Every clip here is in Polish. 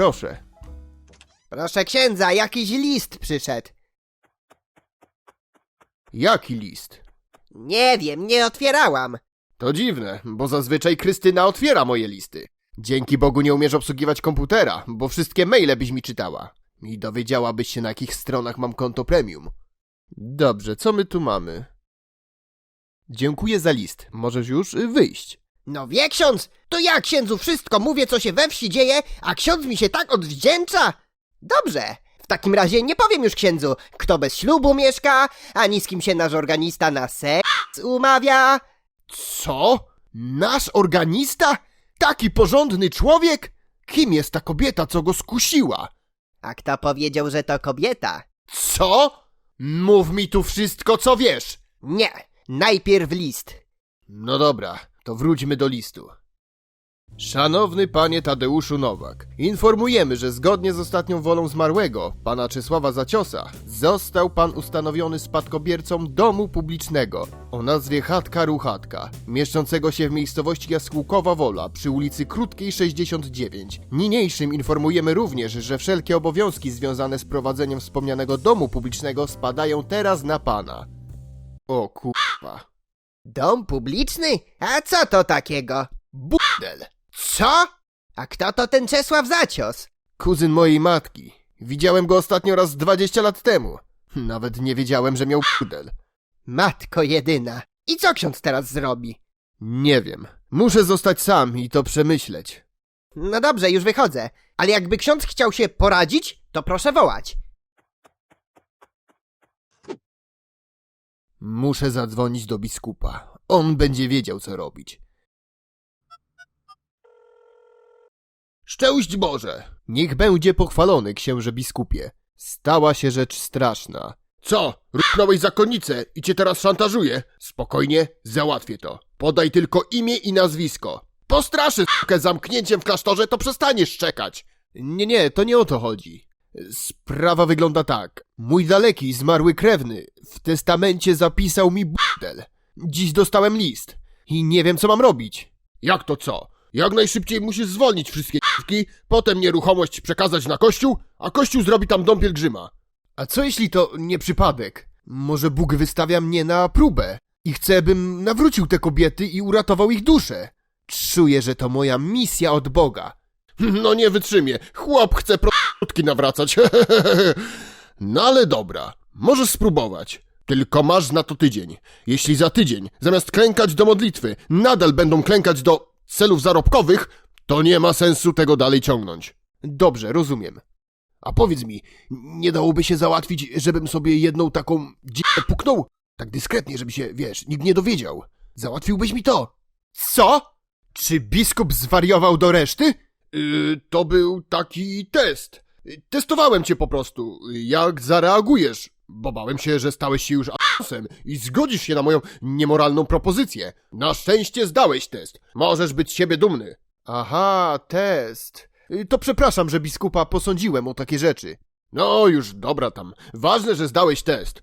proszę. Proszę księdza, jakiś list przyszedł. Jaki list? Nie wiem, nie otwierałam. To dziwne, bo zazwyczaj Krystyna otwiera moje listy. Dzięki Bogu nie umiesz obsługiwać komputera, bo wszystkie maile byś mi czytała. I dowiedziałabyś się, na jakich stronach mam konto premium. Dobrze, co my tu mamy? Dziękuję za list. Możesz już wyjść. No wie ksiądz, to ja księdzu wszystko mówię, co się we wsi dzieje, a ksiądz mi się tak odwdzięcza. Dobrze, w takim razie nie powiem już księdzu, kto bez ślubu mieszka, ani z kim się nasz organista na seks umawia. Co? Nasz organista? Taki porządny człowiek? Kim jest ta kobieta, co go skusiła? A kto powiedział, że to kobieta? Co? Mów mi tu wszystko, co wiesz. Nie, najpierw list. No dobra, to wróćmy do listu. Szanowny panie Tadeuszu Nowak, informujemy, że zgodnie z ostatnią wolą zmarłego, pana Czesława Zaciosa, został pan ustanowiony spadkobiercą domu publicznego o nazwie Chatka Ruchatka, mieszczącego się w miejscowości Jaskółkowa Wola przy ulicy Krótkiej 69. Niniejszym informujemy również, że wszelkie obowiązki związane z prowadzeniem wspomnianego domu publicznego spadają teraz na pana. O kurwa. Dom publiczny? A co to takiego? Burdel! Co? A kto to ten Czesław Zacios? Kuzyn mojej matki. Widziałem go ostatnio raz 20 lat temu. Nawet nie wiedziałem, że miał burdel. Matko jedyna. I co ksiądz teraz zrobi? Nie wiem. Muszę zostać sam i to przemyśleć. No dobrze, już wychodzę. Ale jakby ksiądz chciał się poradzić, to proszę wołać. Muszę zadzwonić do biskupa. On będzie wiedział, co robić. Szczęść Boże! Niech będzie pochwalony, księże biskupie. Stała się rzecz straszna. Co? Rupnąłeś zakonnicę i cię teraz szantażuje? Spokojnie, załatwię to. Podaj tylko imię i nazwisko. Postraszy zamknięciem w klasztorze, to przestaniesz czekać. Nie, nie, to nie o to chodzi. Sprawa wygląda tak. Mój daleki, zmarły krewny w testamencie zapisał mi burdel. Dziś dostałem list i nie wiem, co mam robić. Jak to co? Jak najszybciej musisz zwolnić wszystkie dziewki, potem nieruchomość przekazać na kościół, a kościół zrobi tam dom pielgrzyma. A co jeśli to nie przypadek? Może Bóg wystawia mnie na próbę i chce, bym nawrócił te kobiety i uratował ich duszę. Czuję, że to moja misja od Boga. No nie wytrzymie. Chłop chce prostytutki nawracać. no ale dobra, możesz spróbować. Tylko masz na to tydzień. Jeśli za tydzień, zamiast klękać do modlitwy, nadal będą klękać do celów zarobkowych, to nie ma sensu tego dalej ciągnąć. Dobrze, rozumiem. A powiedz mi, nie dałoby się załatwić, żebym sobie jedną taką dziewczynę puknął? Tak dyskretnie, żeby się, wiesz, nikt nie dowiedział. Załatwiłbyś mi to. Co? Czy biskup zwariował do reszty? Yy, to był taki test. Testowałem cię po prostu, jak zareagujesz, bo bałem się, że stałeś się już asem i zgodzisz się na moją niemoralną propozycję. Na szczęście zdałeś test. Możesz być siebie dumny. Aha, test. Yy, To przepraszam, że biskupa posądziłem o takie rzeczy. No już, dobra tam. Ważne, że zdałeś test.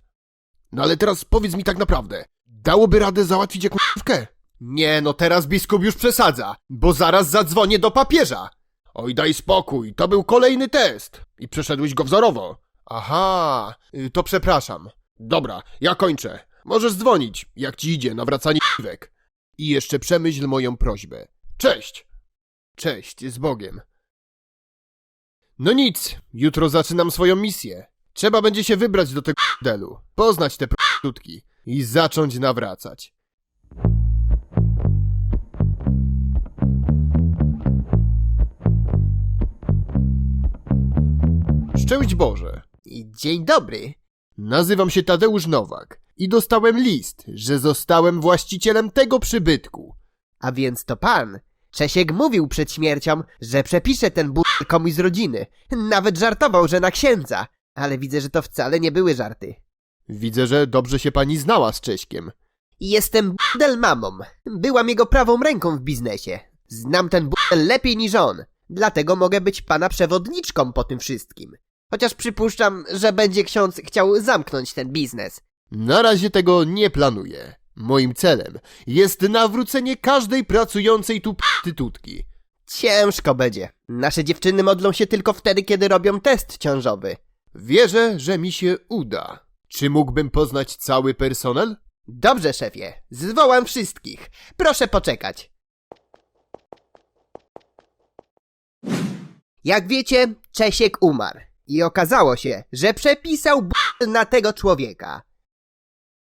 No ale teraz powiedz mi tak naprawdę. Dałoby radę załatwić jakąś k***kę? Nie, no teraz biskup już przesadza, bo zaraz zadzwonię do papieża. Oj, daj spokój, to był kolejny test. I przeszedłeś go wzorowo. Aha, y, to przepraszam. Dobra, ja kończę. Możesz dzwonić, jak ci idzie nawracanie piwek. I jeszcze przemyśl moją prośbę. Cześć! Cześć, z Bogiem. No nic, jutro zaczynam swoją misję. Trzeba będzie się wybrać do tego delu, poznać te prostytutki i zacząć nawracać. Szczęść Boże! Dzień dobry. Nazywam się Tadeusz Nowak i dostałem list, że zostałem właścicielem tego przybytku. A więc to pan. Czesiek mówił przed śmiercią, że przepisze ten bur komuś z rodziny. Nawet żartował, że na księdza. Ale widzę, że to wcale nie były żarty. Widzę, że dobrze się pani znała z Cześkiem. Jestem burdel mamą. Byłam jego prawą ręką w biznesie. Znam ten burdel lepiej niż on. Dlatego mogę być pana przewodniczką po tym wszystkim. Chociaż przypuszczam, że będzie ksiądz chciał zamknąć ten biznes. Na razie tego nie planuję. Moim celem jest nawrócenie każdej pracującej tu prostytutki. Ciężko będzie. Nasze dziewczyny modlą się tylko wtedy, kiedy robią test ciążowy. Wierzę, że mi się uda. Czy mógłbym poznać cały personel? Dobrze, szefie. Zwołam wszystkich. Proszę poczekać. Jak wiecie, Czesiek umarł. I okazało się, że przepisał b na tego człowieka.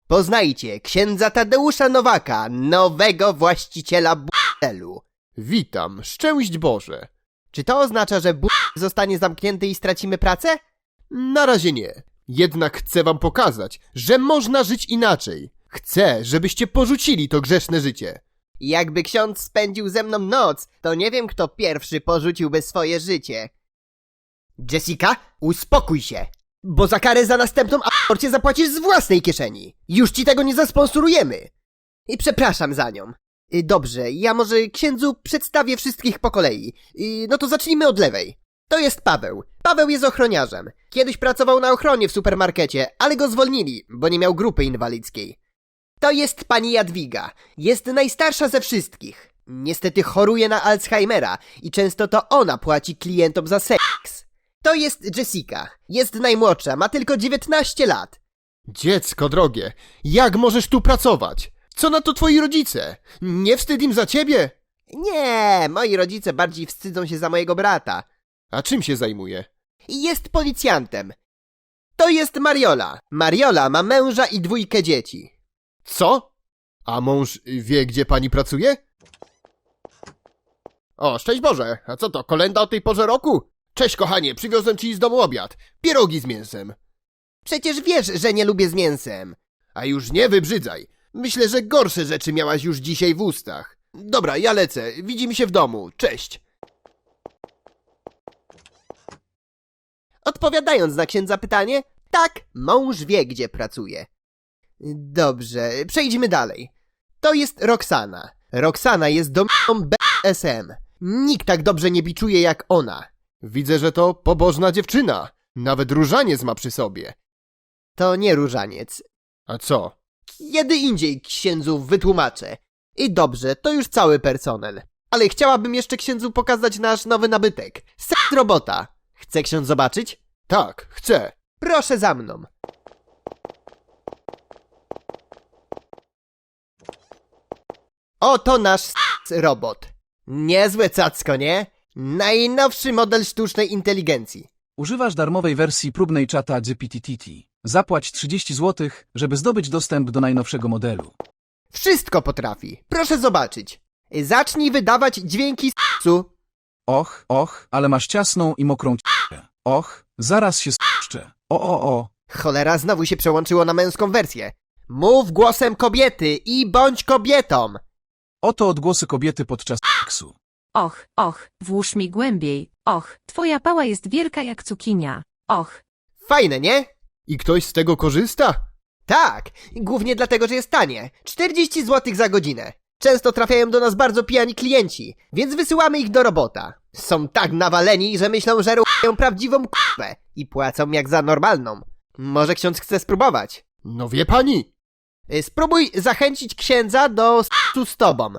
Poznajcie księdza Tadeusza Nowaka, nowego właściciela burdelu. Witam, szczęść Boże. Czy to oznacza, że burdel zostanie zamknięty i stracimy pracę? Na razie nie. Jednak chcę wam pokazać, że można żyć inaczej. Chcę, żebyście porzucili to grzeszne życie. Jakby ksiądz spędził ze mną noc, to nie wiem, kto pierwszy porzuciłby swoje życie. Jessica, uspokój się, bo za karę za następną aborcję zapłacisz z własnej kieszeni. Już ci tego nie zasponsorujemy. I przepraszam za nią. Y, Dobrze, ja może księdzu przedstawię wszystkich po kolei. Y, No to zacznijmy od lewej. To jest Paweł. Paweł jest ochroniarzem. Kiedyś pracował na ochronie w supermarkecie, ale go zwolnili, bo nie miał grupy inwalidzkiej. To jest pani Jadwiga. Jest najstarsza ze wszystkich. Niestety choruje na Alzheimera i często to ona płaci klientom za seks. To jest Jessica. Jest najmłodsza, ma tylko 19 lat. Dziecko drogie, jak możesz tu pracować? Co na to twoi rodzice? Nie wstyd im za ciebie? Nie, moi rodzice bardziej wstydzą się za mojego brata. A czym się zajmuje? Jest policjantem. To jest Mariola. Mariola ma męża i dwójkę dzieci. Co? A mąż wie, gdzie pani pracuje? O, szczęść Boże, a co to, kolenda o tej porze roku? Cześć kochanie, przywiozłem ci z domu obiad. Pierogi z mięsem. Przecież wiesz, że nie lubię z mięsem. A już nie wybrzydzaj. Myślę, że gorsze rzeczy miałaś już dzisiaj w ustach. Dobra, ja lecę. Widzimy się w domu. Cześć. Odpowiadając na księdza pytanie, tak, mąż wie, gdzie pracuje. Dobrze, przejdźmy dalej. To jest Roxana. Roxana jest dominą BSM. Nikt tak dobrze nie biczuje jak ona. Widzę, że to pobożna dziewczyna. Nawet różaniec ma przy sobie. To nie różaniec. A co? Kiedy indziej księdzu wytłumaczę. I dobrze, to już cały personel. Ale chciałabym jeszcze księdzu pokazać nasz nowy nabytek. Seks robota. Chce ksiądz zobaczyć? Tak, chcę. Proszę za mną. Oto nasz robot. Niezłe cacko, nie? Najnowszy model sztucznej inteligencji. Używasz darmowej wersji próbnej czata GPTTT. Zapłać 30 zł, żeby zdobyć dostęp do najnowszego modelu. Wszystko potrafi. Proszę zobaczyć. Zacznij wydawać dźwięki s***u. Och, och, ale masz ciasną i mokrą c***ę. Och, zaraz się spuszczę. O, o, o. Cholera, znowu się przełączyło na męską wersję. Mów głosem kobiety i bądź kobietą. Oto odgłosy kobiety podczas seksu. Och, och, włóż mi głębiej. Och, twoja pała jest wielka jak cukinia. Och, Fajne, nie? I ktoś z tego korzysta? Tak, głównie dlatego, że jest tanie. 40 zł za godzinę. Często trafiają do nas bardzo pijani klienci, więc wysyłamy ich do robota. Są tak nawaleni, że myślą, że ruchają prawdziwą k***ę i płacą jak za normalną. Może ksiądz chce spróbować? No wie pani. Y, Spróbuj zachęcić księdza do s***u z tobą.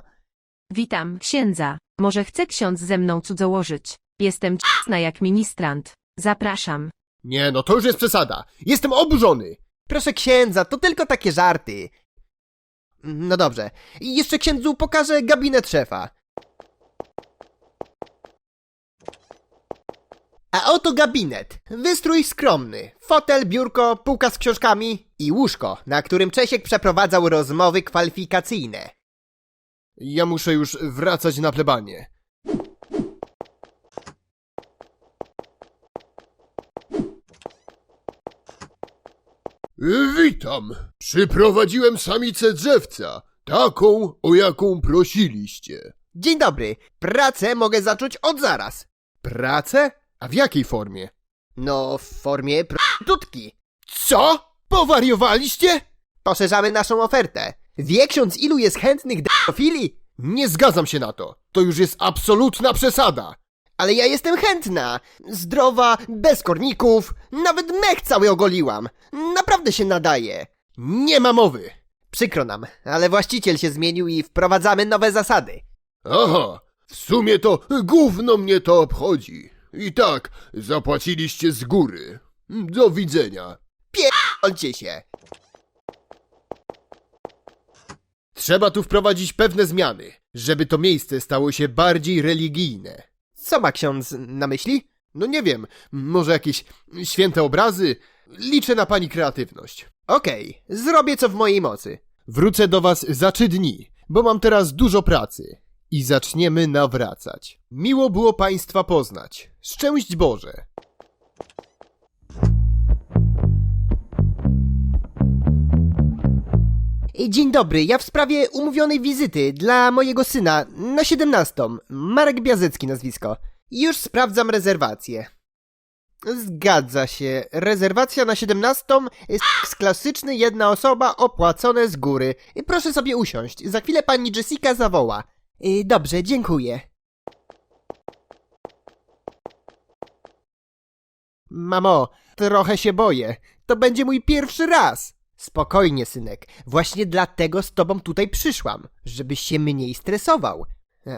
witam, księdza. Może chce ksiądz ze mną cudzołożyć? Jestem czesna jak ministrant. Zapraszam. Nie, no to już jest przesada. Jestem oburzony. Proszę księdza, to tylko takie żarty. No dobrze. I jeszcze księdzu pokażę gabinet szefa. A oto gabinet. Wystrój skromny. Fotel, biurko, półka z książkami i łóżko, na którym Czesiek przeprowadzał rozmowy kwalifikacyjne. Ja muszę już wracać na plebanie. Witam. Przyprowadziłem samicę drzewca. Taką, o jaką prosiliście. Dzień dobry. Pracę mogę zacząć od zaraz. Pracę? A w jakiej formie? No, w formie prostytutki. Co? Powariowaliście? Poszerzamy naszą ofertę. Wie ksiądz, ilu jest chętnych defili? Nie zgadzam się na to. To już jest absolutna przesada. Ale ja jestem chętna. Zdrowa, bez korników. Nawet mech cały ogoliłam. Naprawdę się nadaje. Nie ma mowy. Przykro nam, ale właściciel się zmienił i wprowadzamy nowe zasady. Oho, W sumie to gówno mnie to obchodzi. I tak, zapłaciliście z góry. Do widzenia. Olcie się. Trzeba tu wprowadzić pewne zmiany, żeby to miejsce stało się bardziej religijne. Co ma ksiądz na myśli? No nie wiem, może jakieś święte obrazy? Liczę na pani kreatywność. Okej, zrobię co w mojej mocy. Wrócę do was za trzy dni, bo mam teraz dużo pracy. I zaczniemy nawracać. Miło było państwa poznać. Szczęść Boże. Dzień dobry, ja w sprawie umówionej wizyty dla mojego syna na 17. Marek Biazecki nazwisko. Już sprawdzam rezerwację. Zgadza się. Rezerwacja na 17. Seks klasyczny, jedna osoba, opłacone z góry. Proszę sobie usiąść. Za chwilę pani Jessica zawoła. Y, Dobrze, dziękuję. Mamo, trochę się boję. To będzie mój pierwszy raz. Spokojnie, synek. Właśnie dlatego z tobą tutaj przyszłam, żebyś się mniej stresował.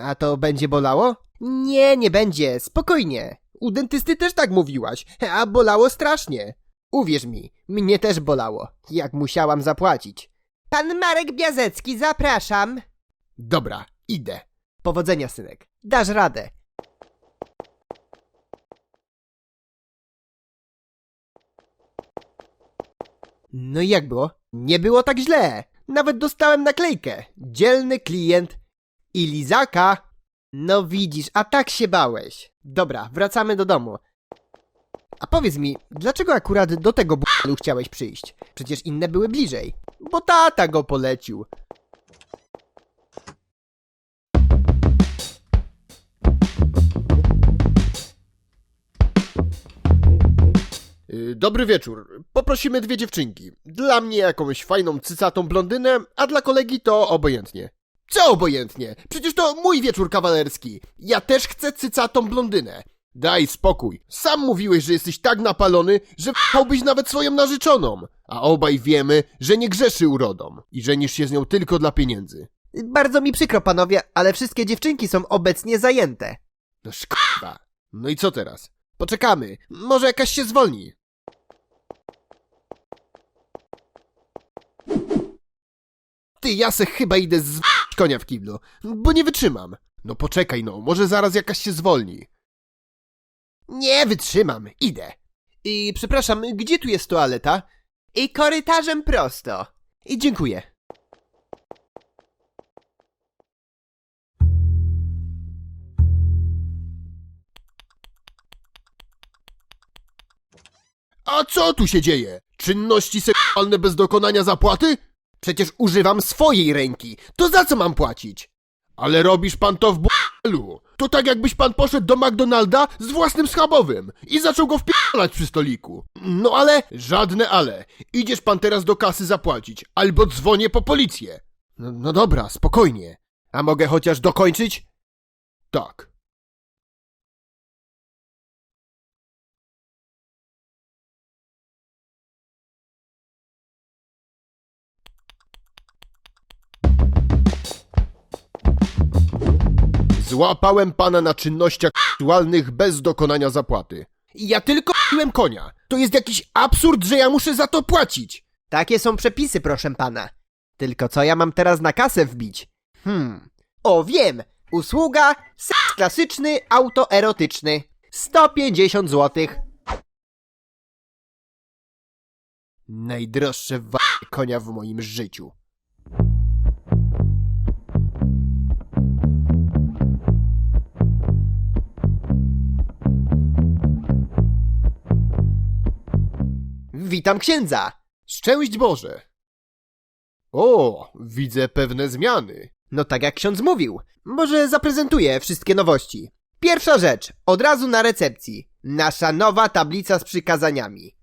A to będzie bolało? Nie, nie będzie. Spokojnie. U dentysty też tak mówiłaś, a bolało strasznie. Uwierz mi, mnie też bolało, jak musiałam zapłacić. Pan Marek Biazecki, zapraszam. Dobra, idę. Powodzenia, synek. Dasz radę. No i jak było? Nie było tak źle. Nawet dostałem naklejkę. Dzielny klient i lizaka. No widzisz, a tak się bałeś. Dobra, wracamy do domu. A powiedz mi, dlaczego akurat do tego b***lu chciałeś przyjść? Przecież inne były bliżej. Bo tata go polecił. Dobry wieczór. Poprosimy dwie dziewczynki. Dla mnie jakąś fajną cycatą blondynę, a dla kolegi to obojętnie. Co obojętnie? Przecież to mój wieczór kawalerski. Ja też chcę cycatą blondynę. Daj spokój. Sam mówiłeś, że jesteś tak napalony, że wpałbyś nawet swoją narzeczoną. A obaj wiemy, że nie grzeszy urodą i żenisz się z nią tylko dla pieniędzy. Bardzo mi przykro, panowie, ale wszystkie dziewczynki są obecnie zajęte. No szkoda. No i co teraz? Poczekamy. Może jakaś się zwolni. Ty, ja se chyba idę z konia w kiblu, bo nie wytrzymam. No poczekaj no, może zaraz jakaś się zwolni. Nie wytrzymam, idę. I przepraszam, gdzie tu jest toaleta? I korytarzem prosto. I dziękuję. A co tu się dzieje? Czynności seksualne bez dokonania zapłaty? Przecież używam swojej ręki. To za co mam płacić? Ale robisz pan to w b***lu. To tak jakbyś pan poszedł do McDonalda z własnym schabowym i zaczął go wpierdalać przy stoliku. No ale... Żadne ale. Idziesz pan teraz do kasy zapłacić, albo dzwonię po policję. No, no dobra, spokojnie. A mogę chociaż dokończyć? Tak. Złapałem pana na czynnościach seksualnych bez dokonania zapłaty. Ja tylko piłem konia. To jest jakiś absurd, że ja muszę za to płacić. Takie są przepisy, proszę pana. Tylko co ja mam teraz na kasę wbić? Hmm. O, wiem! Usługa seks klasyczny, autoerotyczny. 150 zł. Najdroższe w konia w moim życiu. Witam księdza! Szczęść Boże! O, widzę pewne zmiany. No tak jak ksiądz mówił. Może zaprezentuję wszystkie nowości. Pierwsza rzecz, od razu na recepcji. Nasza nowa tablica z przykazaniami.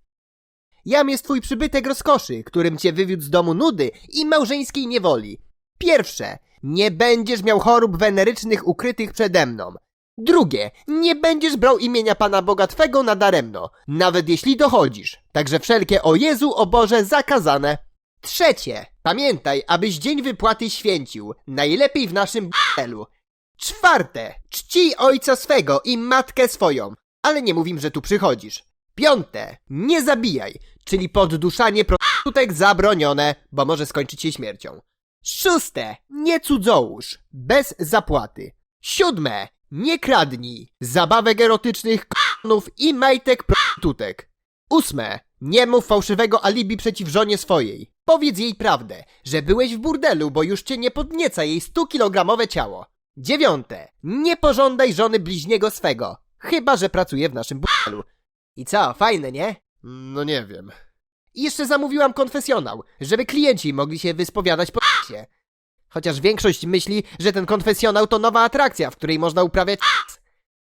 Jam jest twój przybytek rozkoszy, którym cię wywiódł z domu nudy i małżeńskiej niewoli. Pierwsze, nie będziesz miał chorób wenerycznych ukrytych przede mną. Drugie, nie będziesz brał imienia Pana Boga Twego nadaremno, nawet jeśli dochodzisz. Także wszelkie o Jezu, o Boże zakazane. Trzecie, pamiętaj, abyś dzień wypłaty święcił, najlepiej w naszym b***elu. Czwarte, czcij ojca swego i matkę swoją, ale nie mówim, że tu przychodzisz. Piąte, nie zabijaj, czyli podduszanie prostytutek zabronione, bo może skończyć się śmiercią. Szóste, nie cudzołóż, bez zapłaty. Siódme, nie kradnij, zabawek erotycznych, k***nów i majtek prostytutek. Ósme, nie mów fałszywego alibi przeciw żonie swojej. Powiedz jej prawdę, że byłeś w burdelu, bo już cię nie podnieca jej 100-kilogramowe ciało. Dziewiąte, nie pożądaj żony bliźniego swego, chyba że pracuje w naszym burdelu. I co, fajne, nie? No nie wiem. I jeszcze zamówiłam konfesjonał, żeby klienci mogli się wyspowiadać po się. Chociaż większość myśli, że ten konfesjonał to nowa atrakcja, w której można uprawiać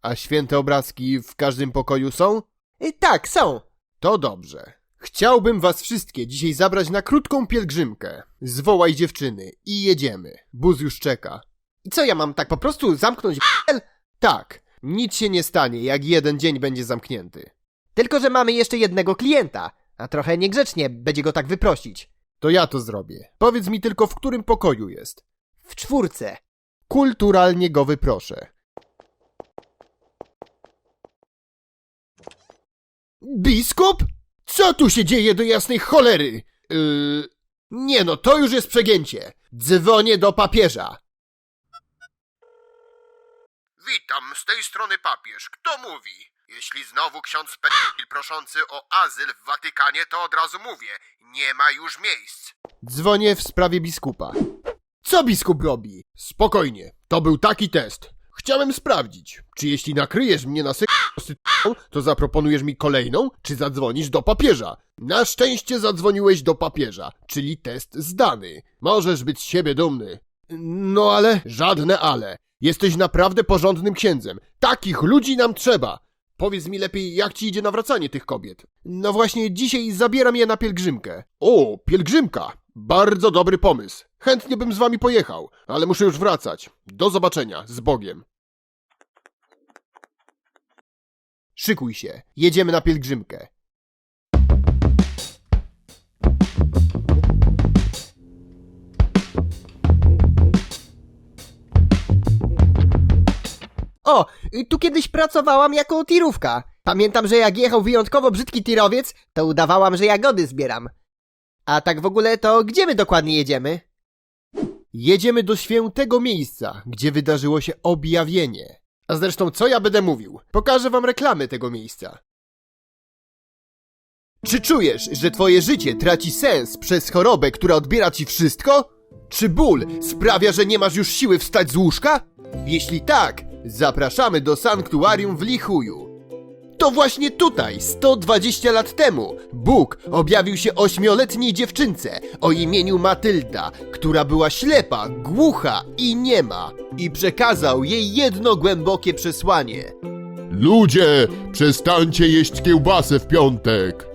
A święte obrazki w każdym pokoju są? Y, Tak, są. To dobrze. Chciałbym was wszystkie dzisiaj zabrać na krótką pielgrzymkę. Zwołaj dziewczyny i jedziemy. Buz już czeka. I co, ja mam tak po prostu zamknąć burdel? Tak, nic się nie stanie, jak jeden dzień będzie zamknięty. Tylko, że mamy jeszcze jednego klienta, a trochę niegrzecznie będzie go tak wyprosić. To ja to zrobię. Powiedz mi tylko, w którym pokoju jest. W czwórce. Kulturalnie go wyproszę. Biskup? Co tu się dzieje do jasnej cholery? Yy... Nie no, to już jest przegięcie. Dzwonię do papieża. Witam, z tej strony papież. Kto mówi? Jeśli znowu ksiądz pedofil proszący o azyl w Watykanie, to od razu mówię, nie ma już miejsc. Dzwonię w sprawie biskupa. Co biskup robi? Spokojnie, to był taki test. Chciałem sprawdzić, czy jeśli nakryjesz mnie na prostytucją, to zaproponujesz mi kolejną, czy zadzwonisz do papieża. Na szczęście zadzwoniłeś do papieża, czyli test zdany. Możesz być z siebie dumny. No ale... Żadne ale. Jesteś naprawdę porządnym księdzem. Takich ludzi nam trzeba. Powiedz mi lepiej, jak ci idzie nawracanie tych kobiet. No właśnie, dzisiaj zabieram je na pielgrzymkę. O, pielgrzymka! Bardzo dobry pomysł. Chętnie bym z wami pojechał, ale muszę już wracać. Do zobaczenia, z Bogiem. Szykuj się, jedziemy na pielgrzymkę. O, y, tu kiedyś pracowałam jako tirówka. Pamiętam, że jak jechał wyjątkowo brzydki tirowiec, to udawałam, że jagody zbieram. A tak w ogóle to gdzie my dokładnie jedziemy? Jedziemy do świętego miejsca, gdzie wydarzyło się objawienie. A zresztą, co ja będę mówił? Pokażę wam reklamy tego miejsca. Czy czujesz, że twoje życie traci sens przez chorobę, która odbiera ci wszystko? Czy ból sprawia, że nie masz już siły wstać z łóżka? Jeśli tak, zapraszamy do sanktuarium w Lichuju. To właśnie tutaj, 120 lat temu, Bóg objawił się ośmioletniej dziewczynce o imieniu Matylda, która była ślepa, głucha i niema i przekazał jej jedno głębokie przesłanie. Ludzie, przestańcie jeść kiełbasę w piątek.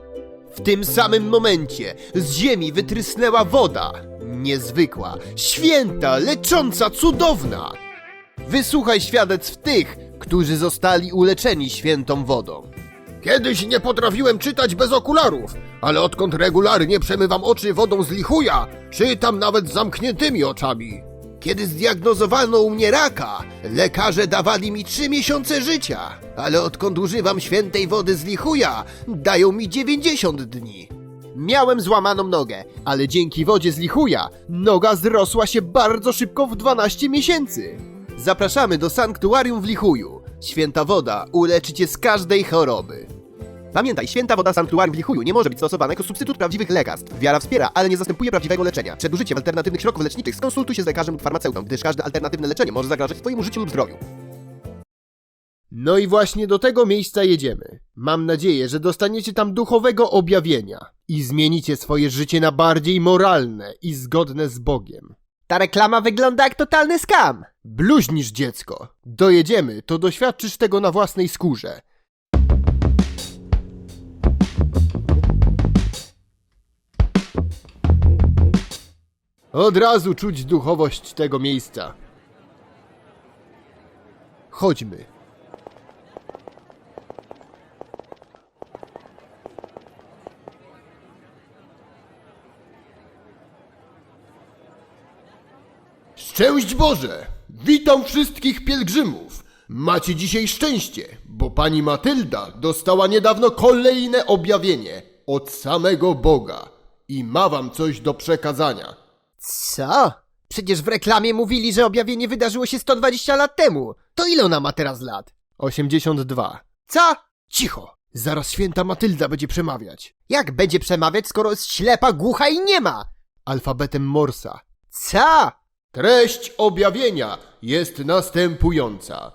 W tym samym momencie z ziemi wytrysnęła woda. Niezwykła, święta, lecząca, cudowna. Wysłuchaj świadectw tych, którzy zostali uleczeni świętą wodą. Kiedyś nie potrafiłem czytać bez okularów, ale odkąd regularnie przemywam oczy wodą z lichuja, czytam nawet z zamkniętymi oczami. Kiedy zdiagnozowano u mnie raka, lekarze dawali mi trzy miesiące życia, ale odkąd używam świętej wody z lichuja, dają mi 90 dni. Miałem złamaną nogę, ale dzięki wodzie z lichuja noga zrosła się bardzo szybko w 12 miesięcy. Zapraszamy do sanktuarium w lichuju. Święta woda uleczy cię z każdej choroby. Pamiętaj, święta woda sanktuarium w lichuju nie może być stosowana jako substytut prawdziwych lekarstw. Wiara wspiera, ale nie zastępuje prawdziwego leczenia. Przed użyciem alternatywnych środków leczniczych skonsultuj się z lekarzem lub farmaceutą, gdyż każde alternatywne leczenie może zagrażać twojemu życiu lub zdrowiu. No i właśnie do tego miejsca jedziemy. Mam nadzieję, że dostaniecie tam duchowego objawienia i zmienicie swoje życie na bardziej moralne i zgodne z Bogiem. Ta reklama wygląda jak totalny skam. Bluźnisz dziecko. Dojedziemy, to doświadczysz tego na własnej skórze. Od razu czuć duchowość tego miejsca. Chodźmy. Szczęść Boże! Witam wszystkich pielgrzymów. Macie dzisiaj szczęście, bo pani Matylda dostała niedawno kolejne objawienie od samego Boga i ma wam coś do przekazania. Co? Przecież w reklamie mówili, że objawienie wydarzyło się 120 lat temu. To ile ona ma teraz lat? 82. Co? Cicho, zaraz święta Matylda będzie przemawiać. Jak będzie przemawiać, skoro jest ślepa, głucha i nie ma? Alfabetem Morsa. Co? Treść objawienia jest następująca.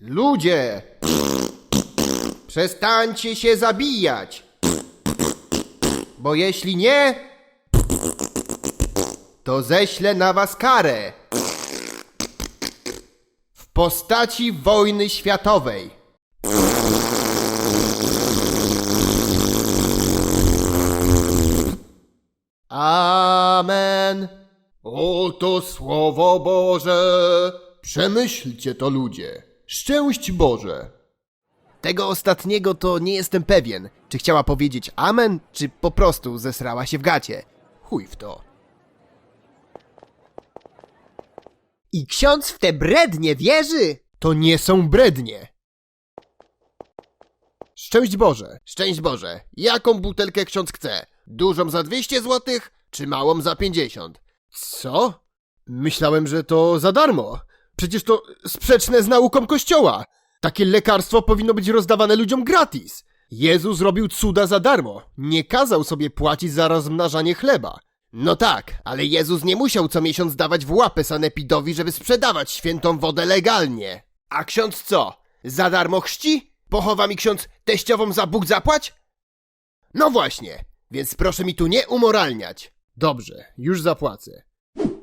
Ludzie, przestańcie się zabijać, bo jeśli nie, to ześlę na was karę w postaci wojny światowej. Amen. Oto słowo Boże. Przemyślcie to ludzie. Szczęść Boże. Tego ostatniego to nie jestem pewien. Czy chciała powiedzieć amen, czy po prostu zesrała się w gacie. Chuj w to. I ksiądz w te brednie wierzy? To nie są brednie. Szczęść Boże. Szczęść Boże. Jaką butelkę ksiądz chce? Dużą za 200 zł, czy małą za 50? Co? Myślałem, że to za darmo. Przecież to sprzeczne z nauką Kościoła. Takie lekarstwo powinno być rozdawane ludziom gratis. Jezus robił cuda za darmo. Nie kazał sobie płacić za rozmnażanie chleba. No tak, ale Jezus nie musiał co miesiąc dawać w łapę sanepidowi, żeby sprzedawać świętą wodę legalnie. A ksiądz co? Za darmo chrzci? Pochowa mi ksiądz teściową za Bóg zapłać? No właśnie, więc proszę mi tu nie umoralniać. Dobrze, już zapłacę.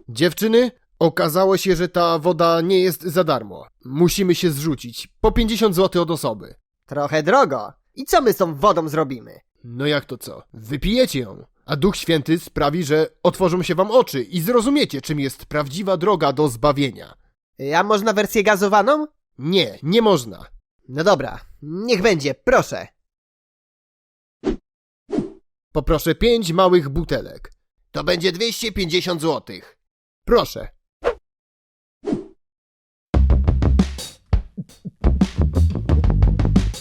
Dziewczyny, okazało się, że ta woda nie jest za darmo. Musimy się zrzucić. Po 50 zł od osoby. Trochę drogo. I co my z tą wodą zrobimy? No jak to co? Wypijecie ją, a Duch Święty sprawi, że otworzą się wam oczy i zrozumiecie, czym jest prawdziwa droga do zbawienia. A można wersję gazowaną? Nie, nie można. No dobra, niech będzie, proszę. Poproszę pięć małych butelek. To będzie 250 zł. Proszę.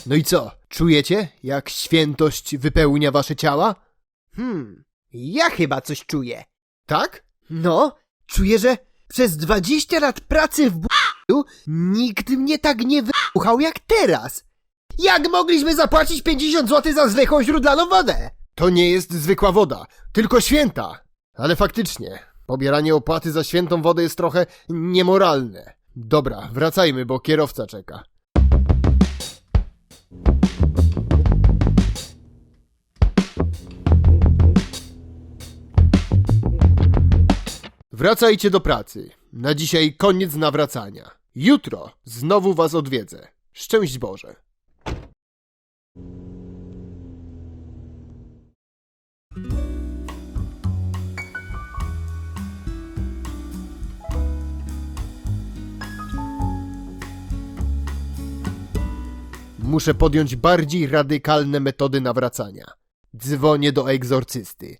No i co? Czujecie, jak świętość wypełnia wasze ciała? Hmm, ja chyba coś czuję. Tak? No, czuję, że przez 20 lat pracy w b***u nikt mnie tak nie wybuchał jak teraz. Jak mogliśmy zapłacić 50 zł za zwykłą źródlaną wodę? To nie jest zwykła woda, tylko święta. Ale faktycznie, pobieranie opłaty za świętą wodę jest trochę niemoralne. Dobra, wracajmy, bo kierowca czeka. Wracajcie do pracy. Na dzisiaj koniec nawracania. Jutro znowu was odwiedzę. Szczęść Boże. Muszę podjąć bardziej radykalne metody nawracania. Dzwonię do egzorcysty.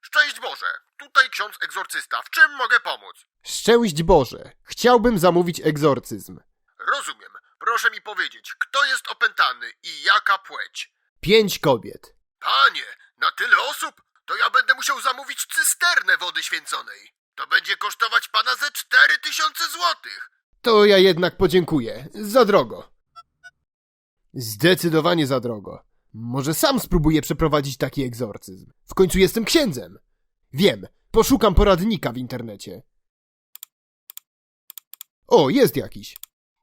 Szczęść Boże! Tutaj ksiądz egzorcysta. W czym mogę pomóc? Szczęść Boże! Chciałbym zamówić egzorcyzm. Rozumiem. Proszę mi powiedzieć, kto jest opętany i jaka płeć? Pięć kobiet. Panie, na tyle osób? To ja będę musiał zamówić cysternę wody święconej. To będzie kosztować pana ze cztery tysiące złotych. To ja jednak podziękuję. Za drogo. Zdecydowanie za drogo. Może sam spróbuję przeprowadzić taki egzorcyzm. W końcu jestem księdzem. Wiem, poszukam poradnika w internecie. O, jest jakiś.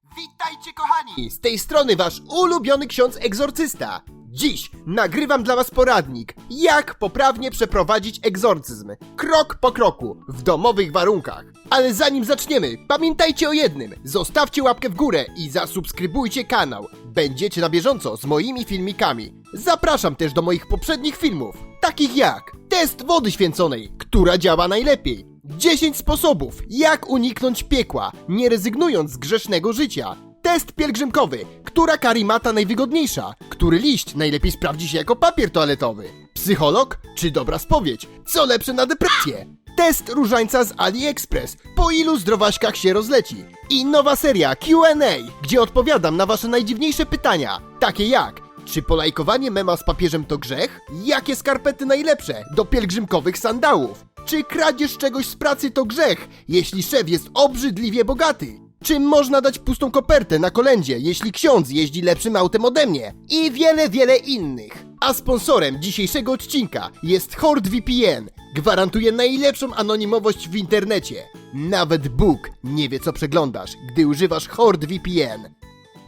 Witajcie kochani! Z tej strony wasz ulubiony ksiądz egzorcysta. Dziś nagrywam dla was poradnik, jak poprawnie przeprowadzić egzorcyzm. Krok po kroku, w domowych warunkach. Ale zanim zaczniemy, pamiętajcie o jednym. Zostawcie łapkę w górę i zasubskrybujcie kanał. Będziecie na bieżąco z moimi filmikami. Zapraszam też do moich poprzednich filmów, takich jak test wody święconej, która działa najlepiej. 10 sposobów, jak uniknąć piekła, nie rezygnując z grzesznego życia. Test pielgrzymkowy. Która karimata najwygodniejsza? Który liść najlepiej sprawdzi się jako papier toaletowy? Psycholog czy dobra spowiedź? Co lepsze na depresję? Test różańca z AliExpress. Po ilu zdrowaśkach się rozleci? I nowa seria Q&A, gdzie odpowiadam na wasze najdziwniejsze pytania. Takie jak... Czy polajkowanie mema z papieżem to grzech? Jakie skarpety najlepsze do pielgrzymkowych sandałów? Czy kradzież czegoś z pracy to grzech, jeśli szef jest obrzydliwie bogaty? Czy można dać pustą kopertę na kolędzie, jeśli ksiądz jeździ lepszym autem ode mnie? I wiele, wiele innych. A sponsorem dzisiejszego odcinka jest HordVPN. Gwarantuje najlepszą anonimowość w internecie. Nawet Bóg nie wie co przeglądasz, gdy używasz HordVPN.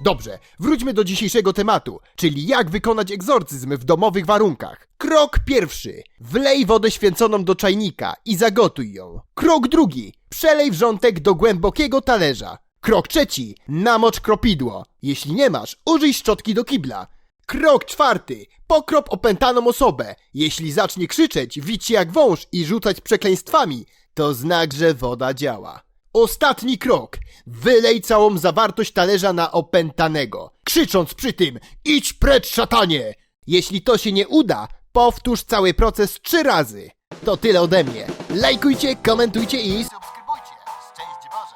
Dobrze, wróćmy do dzisiejszego tematu, czyli jak wykonać egzorcyzm w domowych warunkach. Krok pierwszy. Wlej wodę święconą do czajnika i zagotuj ją. Krok drugi. Przelej wrzątek do głębokiego talerza. Krok trzeci. Namocz kropidło. Jeśli nie masz, użyj szczotki do kibla. Krok czwarty. Pokrop opętaną osobę. Jeśli zacznie krzyczeć, wić jak wąż i rzucać przekleństwami, to znak, że woda działa. Ostatni krok. Wylej całą zawartość talerza na opętanego, krzycząc przy tym idź precz szatanie! Jeśli to się nie uda, powtórz cały proces trzy razy. To tyle ode mnie. Lajkujcie, komentujcie i subskrybujcie. Szczęść Boże!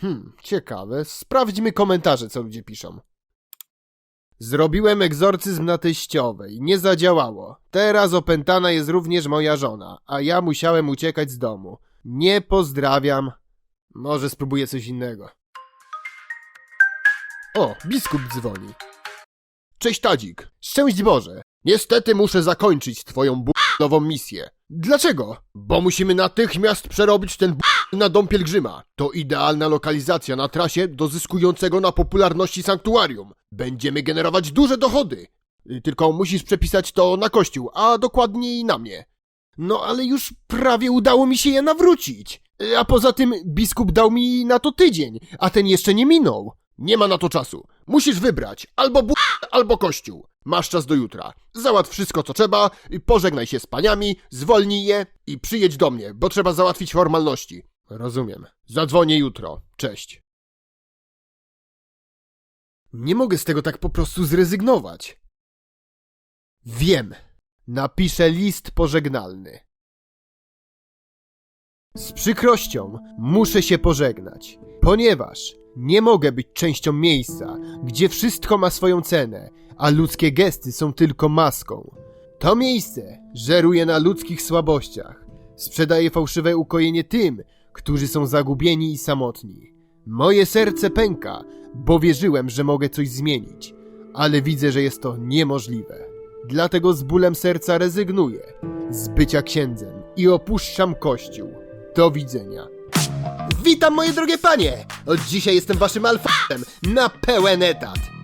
Hmm, ciekawe. Sprawdźmy komentarze, co ludzie piszą. Zrobiłem egzorcyzm na teściowej. Nie zadziałało. Teraz opętana jest również moja żona, a ja musiałem uciekać z domu. Nie pozdrawiam. Może spróbuję coś innego. O, biskup dzwoni. Cześć Tadzik. Szczęść Boże. Niestety muszę zakończyć twoją nową misję. Dlaczego? Bo musimy natychmiast przerobić ten na dom pielgrzyma. To idealna lokalizacja na trasie do zyskującego na popularności sanktuarium. Będziemy generować duże dochody. Tylko musisz przepisać to na kościół, a dokładniej na mnie. No ale już prawie udało mi się je nawrócić. A poza tym biskup dał mi na to tydzień, a ten jeszcze nie minął. Nie ma na to czasu. Musisz wybrać albo bu... albo kościół. Masz czas do jutra. Załatw wszystko co trzeba, pożegnaj się z paniami, zwolnij je i przyjedź do mnie, bo trzeba załatwić formalności. Rozumiem. Zadzwonię jutro. Cześć. Nie mogę z tego tak po prostu zrezygnować. Wiem. Napiszę list pożegnalny. Z przykrością muszę się pożegnać, ponieważ nie mogę być częścią miejsca, gdzie wszystko ma swoją cenę, a ludzkie gesty są tylko maską. To miejsce żeruje na ludzkich słabościach, sprzedaje fałszywe ukojenie tym, którzy są zagubieni i samotni. Moje serce pęka, bo wierzyłem, że mogę coś zmienić, ale widzę, że jest to niemożliwe. Dlatego z bólem serca rezygnuję z bycia księdzem i opuszczam kościół. Do widzenia. Witam moje drogie panie! Od dzisiaj jestem waszym alfałem na pełen etat.